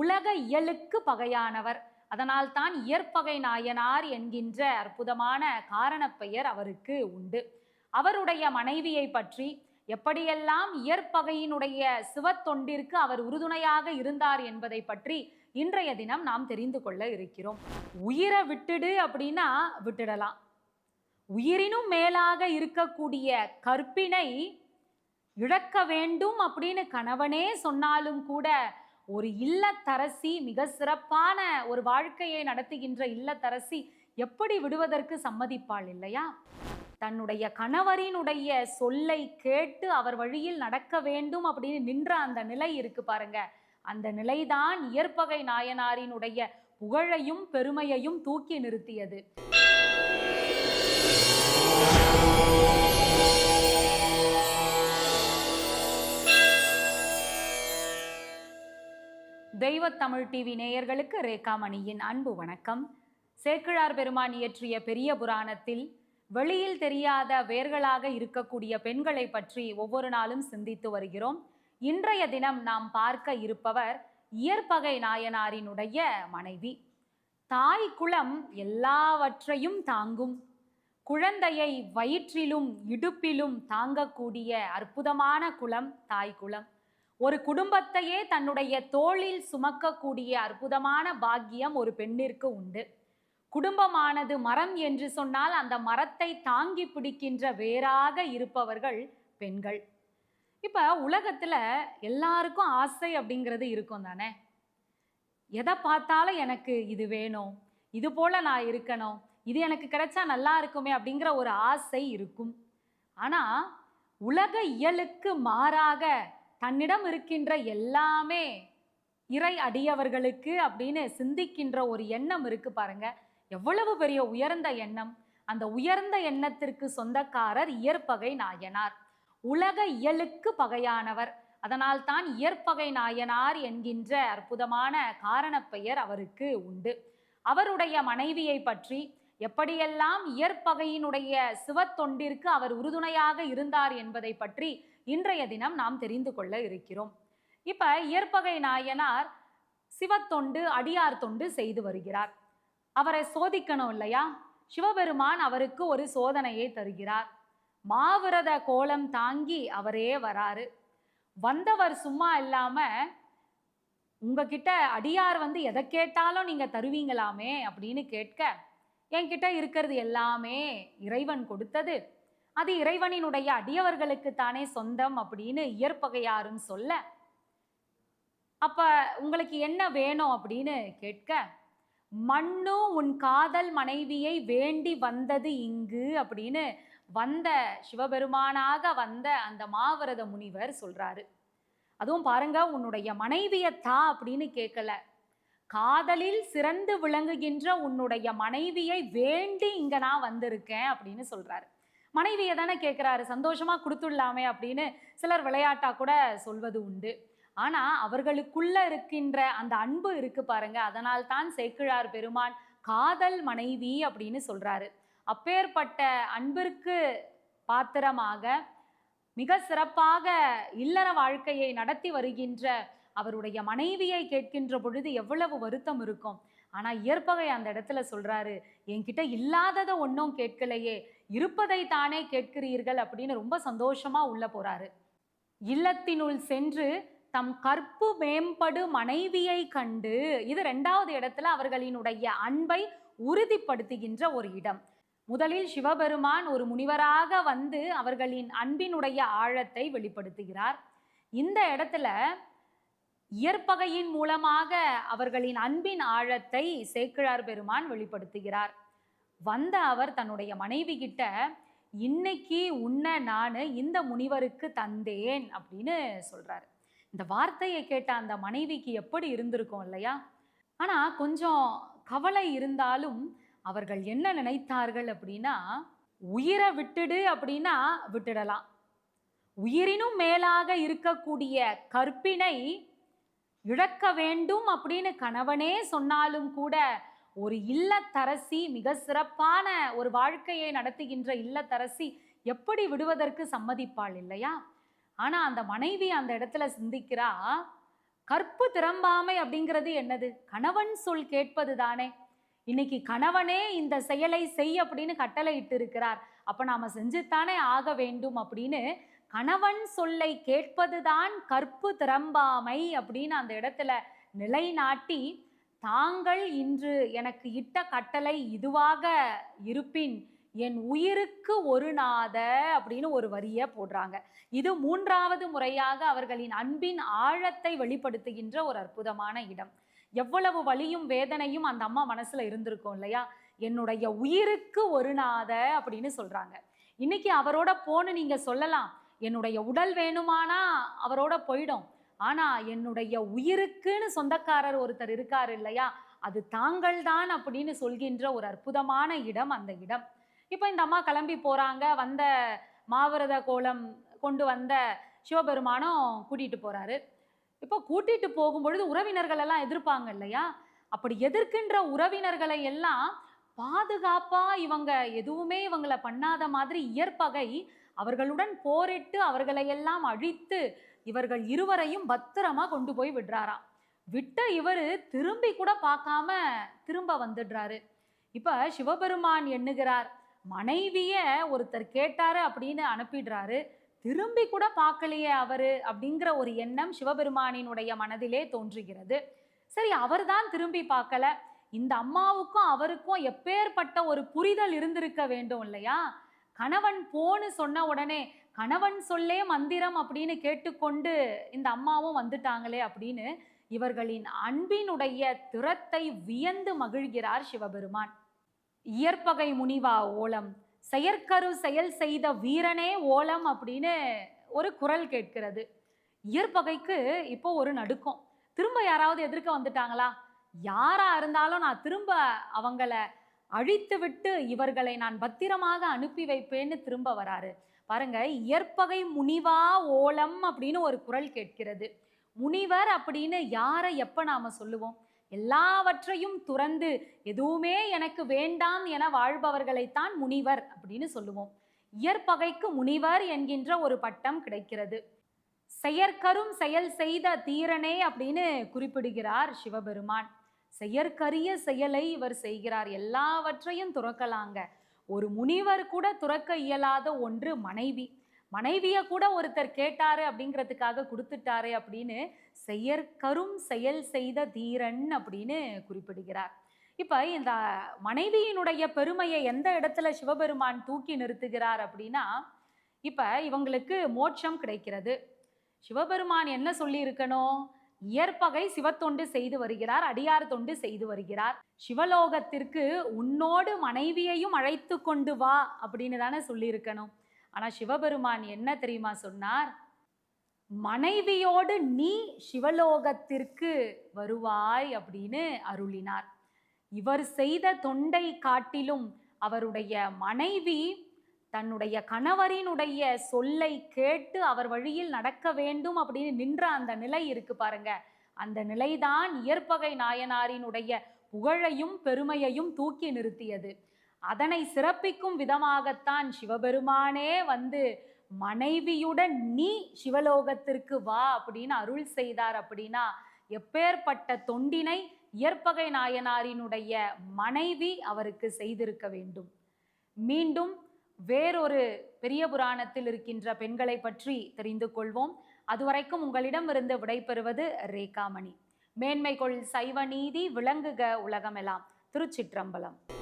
உலக இயலுக்கு பகையானவர். அதனால் தான் இயற்பகை நாயனார் என்கின்ற அற்புதமான காரணப்பெயர் அவருக்கு உண்டு. அவருடைய மனைவியை பற்றி எப்படியெல்லாம் இயற்பகையினுடைய சிவத்தொண்டிற்கு அவர் உறுதுணையாக இருந்தார் என்பதை பற்றி இன்றைய தினம் நாம் தெரிந்து கொள்ள இருக்கிறோம். உயிரை விட்டுடு அப்படின்னா விட்டுடலாம். உயிரினும் மேலாக இருக்கக்கூடிய கற்பினை இழக்க வேண்டும் அப்படின்னு கணவனே சொன்னாலும் கூட ஒரு இல்லத்தரசி மிக சிறப்பான ஒரு வாழ்க்கையை நடத்துகின்ற இல்லத்தரசி எப்படி விடுவதற்கு சம்மதிப்பாள் இல்லையா? தன்னுடைய கணவரினுடைய சொல்லை கேட்டு அவர் வழியில் நடக்க வேண்டும் அப்படின்னு நின்ற அந்த நிலை இருக்கு பாருங்க. அந்த நிலைதான் இயற்பகை நாயனாரினுடைய புகழையும் பெருமையையும் தூக்கி நிறுத்தியது. தெய்வ டிவி நேயர்களுக்கு ரேகாமணியின் அன்பு வணக்கம். சேக்கிழார் பெருமான் இயற்றிய பெரிய புராணத்தில் வெளியில் தெரியாத வேர்களாக இருக்கக்கூடிய பெண்களை பற்றி ஒவ்வொரு நாளும் சிந்தித்து வருகிறோம். இன்றைய தினம் நாம் பார்க்க இருப்பவர் இயற்பகை நாயனாரினுடைய மனைவி. தாய் குலம் எல்லாவற்றையும் தாங்கும். குழந்தையை வயிற்றிலும் இடுப்பிலும் தாங்கக்கூடிய அற்புதமான குலம் தாய் குலம் ஒரு குடும்பத்தையே தன்னுடைய தோளில் சுமக்கக்கூடிய அற்புதமான பாக்கியம் ஒரு பெண்ணிற்கு உண்டு. குடும்பமானது மரம் என்று சொன்னால் அந்த மரத்தை தாங்கி பிடிக்கின்ற வேறாக இருப்பவர்கள் பெண்கள். இப்ப உலகத்துல எல்லாருக்கும் ஆசை அப்படிங்கிறது இருக்கும் தானே? எதை பார்த்தாலும் எனக்கு இது வேணும் இது போல நான் இருக்கணும் இது எனக்கு கிடைச்சா நல்லா இருக்குமே அப்படிங்கிற ஒரு ஆசை இருக்கும். ஆனா உலக இயலுக்கு மாறாக தன்னிடம் இருக்கின்ற எல்லாமே இறை அடியவர்களுக்கு அப்படின்னு சிந்திக்கின்ற ஒரு எண்ணம் இருக்கு பாருங்க. எவ்வளவு பெரிய உயர்ந்த எண்ணம். அந்த உயர்ந்த எண்ணத்திற்கு சொந்தக்காரர் இயற்பகை நாயனார். உலக இயலுக்கு பகையானவர். அதனால் தான் இயற்பகை நாயனார் என்கின்ற அற்புதமான காரணப் பெயர் அவருக்கு உண்டு. அவருடைய மனைவியை பற்றி எப்படியெல்லாம் இயற்பகையினுடைய சிவத்தொண்டிற்கு அவர் உறுதுணையாக இருந்தார் என்பதை பற்றி இன்றைய தினம் நாம் தெரிந்து கொள்ள இருக்கிறோம். இப்ப இயற்பகை நாயனார் சிவத்தொண்டு அடியார் தொண்டு செய்து வருகிறார். அவரை சோதிக்கணும் இல்லையா? சிவபெருமான் அவருக்கு ஒரு சோதனையை தருகிறார். மாவிரத கோலம் தாங்கி அவரே வராரு. வந்தவர் சும்மா இல்லாம உங்ககிட்ட அடியார் வந்து எதை கேட்டாலும் நீங்க தருவீங்களாமே? அப்படின்னு கேட்க என்கிட்ட இருக்கிறது எல்லாமே இறைவன் கொடுத்தது. அது இறைவனினுடைய அடியவர்களுக்கு தானே சொந்தம் அப்படின்னு இயற்பகையாருன்னு சொல்ல அப்ப உங்களுக்கு என்ன வேணும் அப்படின்னு கேட்க மண்ணு உன் காதல் மனைவியை வேண்டி வந்தது இங்கு அப்படின்னு வந்த சிவபெருமானாக வந்த அந்த மாவரத முனிவர் சொல்றாரு. அதுவும் பாருங்க உன்னுடைய மனைவியை தா அப்படின்னு கேட்கல. காதலில் சிறந்து விளங்குகின்ற உன்னுடைய மனைவியை வேண்டி இங்க நான் வந்திருக்கேன் அப்படின்னு சொல்றாரு. மனைவியை தானே கேட்குறாரு சந்தோஷமாக கொடுத்துடலாமே அப்படின்னு சிலர் விளையாட்டாக கூட சொல்வது உண்டு. ஆனால் அவர்களுக்குள்ள இருக்கின்ற அந்த அன்பு இருக்கு பாருங்க அதனால் தான் சேக்கிழார் பெருமான் காதல் மனைவி அப்படின்னு சொல்கிறாரு அப்பேற்பட்ட அன்பிற்கு பாத்திரமாக மிக சிறப்பாக இல்லற வாழ்க்கையை நடத்தி வருகின்ற அவருடைய மனைவியை கேட்கின்ற பொழுது எவ்வளவு வருத்தம் இருக்கும். ஆனால் இயற்பகை அந்த இடத்துல சொல்கிறாரு என்கிட்ட இல்லாததை ஒன்றும் கேட்கலையே இருப்பதை தானே கேட்கிறீர்கள் அப்படின்னு ரொம்ப சந்தோஷமாக உள்ள போகிறாரு இல்லத்தினுள் சென்று தம் கற்பு மேம்படு மனைவியை கண்டு இது ரெண்டாவது இடத்துல அவர்களினுடைய அன்பை உறுதிப்படுத்துகின்ற ஒரு இடம். முதலில் சிவபெருமான் ஒரு முனிவராக வந்து அவர்களின் அன்பினுடைய ஆழத்தை வெளிப்படுத்துகிறார். இந்த இடத்துல இயற்பகையின் மூலமாக அவர்களின் அன்பின் ஆழத்தை சேக்கிழார் பெருமான் வெளிப்படுத்துகிறார். வந்த அவர் தன்னுடைய மனைவி கிட்ட இன்னைக்கு உன்னை நான் இந்த முனிவருக்கு தந்தேன் அப்படின்னு சொல்றாரு. இந்த வார்த்தையை கேட்ட அந்த மனைவிக்கு எப்படி இருந்திருக்கும் இல்லையா? ஆனா கொஞ்சம் கவலை இருந்தாலும் அவர்கள் என்ன நினைத்தார்கள் அப்படின்னா உயிரை விட்டுடு அப்படின்னா விட்டுடலாம். உயிரினும் மேலாக இருக்கக்கூடிய கற்பினை இழக்க வேண்டும் அப்படின்னு கணவனே சொன்னாலும் கூட ஒரு இல்லத்தரசி மிக சிறப்பான ஒரு வாழ்க்கையை நடத்துகின்ற இல்லத்தரசி எப்படி விடுவதற்கு சம்மதிப்பாள் இல்லையா? ஆனா அந்த மனைவி அந்த இடத்துல சிந்திக்கிறா கற்பு திறம்பாமை அப்படிங்கிறது என்னது? கணவன் சொல் கேட்பது தானே. இன்னைக்கு கணவனே இந்த செயலை செய் அப்படின்னு கட்டளை இட்டு இருக்கிறார் அப்ப நாம செஞ்சுத்தானே ஆக வேண்டும் அப்படின்னு கணவன் சொல்லை கேட்பதுதான் கற்பு திறம்பாமை அப்படின்னு அந்த இடத்துல நிலைநாட்டி தாங்கள் இன்று எனக்கு இட்ட கட்டளை இதுவாக இருப்பின் என் உயிருக்கு ஒரு நாத அப்படின்னு ஒரு வரியை போடுறாங்க. இது மூன்றாவது முறையாக அவர்களின் அன்பின் ஆழத்தை வெளிப்படுத்துகின்ற ஒரு அற்புதமான இடம். எவ்வளவு வலியும் வேதனையும் அந்த அம்மா மனசுல இருந்திருக்கும் இல்லையா? என்னுடைய உயிருக்கு ஒரு நாத அப்படின்னு சொல்றாங்க. இன்னைக்கு அவரோட போன்னு நீங்க சொல்லலாம். என்னுடைய உடல் வேணுமானா அவரோட போயிடும். ஆனா என்னுடைய உயிருக்குன்னு சொந்தக்காரர் ஒருத்தர் இருக்கார் இல்லையா? அது தாங்கள் தான் அப்படின்னு சொல்கின்ற ஒரு அற்புதமான இடம் அந்த இடம். இப்போ இந்த அம்மா கிளம்பி போறாங்க. வந்த மாவிரத கோலம் கொண்டு வந்த சிவபெருமானும் கூட்டிட்டு போறாரு. இப்போ கூட்டிட்டு போகும்பொழுது உறவினர்கள் எல்லாம் எதிர்ப்பாங்க இல்லையா? அப்படி எதிர்க்கின்ற உறவினர்களை எல்லாம் பாதுகாப்பா இவங்க எதுவுமே இவங்களை பண்ணாத மாதிரி இயற்பகை அவர்களுடன் போரிட்டு அவர்களை எல்லாம் அழித்து இவர்கள் இருவரையும் பத்திரமா கொண்டு போய் விடுறாராம். விட்ட இவர் திரும்பி கூட பார்க்காம திரும்ப வந்துடுறாரு. இப்ப சிவபெருமான் எண்ணுகிறார் மனைவிய ஒருத்தர் கேட்டாரு அப்படின்னு அனுப்பிடுறாரு. திரும்பி கூட பார்க்கலையே அவரு அப்படிங்கிற ஒரு எண்ணம் சிவபெருமானினுடைய மனதிலே தோன்றுகிறது. சரி அவர் தான் திரும்பி பார்க்கல. இந்த அம்மாவுக்கும் அவருக்கும் எப்பேற்பட்ட ஒரு புரிதல் இருந்திருக்க வேண்டும் இல்லையா? கணவன் போன்னு சொன்ன உடனே கணவன் சொல்லே மந்திரம் அப்படின்னு கேட்டுக்கொண்டு இந்த அம்மாவும் வந்துட்டாங்களே அப்படின்னு இவர்களின் அன்பினுடைய திறத்தை வியந்து மகிழ்கிறார் சிவபெருமான். இயற்பகை முனிவா ஓலம் செயற்கரு செயல் செய்த வீரனே ஓலம் அப்படின்னு ஒரு குரல் கேட்கிறது. இயற்பகைக்கு இப்போ ஒரு நடுக்கம். திரும்ப யாராவது எதிர்க்க வந்துட்டாங்களா? யாரா இருந்தாலும் நான் திரும்ப அவங்கள அழித்துவிட்டு இவர்களை நான் பத்திரமாக அனுப்பி வைப்பேன்னு திரும்ப வராரு. பாருங்க இயற்பகை முனிவா ஓலம் அப்படின்னு ஒரு குரல் கேட்கிறது. முனிவர் அப்படின்னு யாரை எப்ப நாம சொல்லுவோம்? எல்லாவற்றையும் துறந்து எதுவுமே எனக்கு வேண்டாம் என வாழ்பவர்களைத்தான் முனிவர் அப்படின்னு சொல்லுவோம். இயற்பகைக்கு முனிவர் என்கின்ற ஒரு பட்டம் கிடைக்கிறது. செயற்கரும் செயல் செய்த தீரனே அப்படின்னு குறிப்பிடுகிறார் சிவபெருமான். செயற்கரிய செயலை இவர் செய்கிறார். எல்லாவற்றையும் துறக்கலாங்க. ஒரு முனிவர் கூட துறக்க இயலாத ஒன்று மனைவி. மனைவியை கூட ஒருத்தர் கேட்டாரு அப்படிங்கிறதுக்காக கொடுத்துட்டாரு அப்படின்னு செயற்கரும் செயல் செய்த தீரன் அப்படின்னு குறிப்பிடுகிறார். இப்போ இந்த மனைவியினுடைய பெருமையை எந்த இடத்துல சிவபெருமான் தூக்கி நிறுத்துகிறார் அப்படின்னா இப்போ இவங்களுக்கு மோட்சம் கிடைக்கிறது. சிவபெருமான் என்ன சொல்லியிருக்கணும்? இயற்பகை சிவத்தொண்டு செய்து வருகிறார் அடியார் தொண்டு செய்து வருகிறார். சிவலோகத்திற்கு உன்னோடு மனைவியையும் அழைத்து கொண்டு வா அப்படின்னு தானே சொல்லியிருக்கணும். ஆனால் சிவபெருமான் என்ன தெரியுமா சொன்னார்? மனைவியோடு நீ சிவலோகத்திற்கு வருவாய் அப்படின்னு அருளினார். இவர் செய்த தொண்டை காட்டிலும் அவருடைய மனைவி தன்னுடைய கணவரினுடைய சொல்லை கேட்டு அவர் வழியில் நடக்க வேண்டும் அப்படின்னு நின்ற அந்த நிலை இருக்கு பாருங்க. அந்த நிலைதான் இயற்பகை நாயனாரினுடைய புகழையும் பெருமையையும் தூக்கி நிறுத்தியது. அதனை சிறப்பிக்கும் விதமாகத்தான் சிவபெருமானே வந்து மனைவியுடன் நீ சிவலோகத்திற்கு வா அப்படின்னு அருள் செய்தார் அப்படின்னா எப்பேற்பட்ட தொண்டினை இயற்பகை நாயனாரினுடைய மனைவி அவருக்கு செய்திருக்க வேண்டும். மீண்டும் வேறொரு பெரிய புராணத்தில் இருக்கின்ற பெண்களை பற்றி தெரிந்து கொள்வோம். அதுவரைக்கும் உங்களிடமிருந்து விடைபெறுவது ரேகாமணி. மேன்மை கொள் சைவ நீதி விளங்குக உலகமெல்லாம் திருச்சிற்றம்பலம்.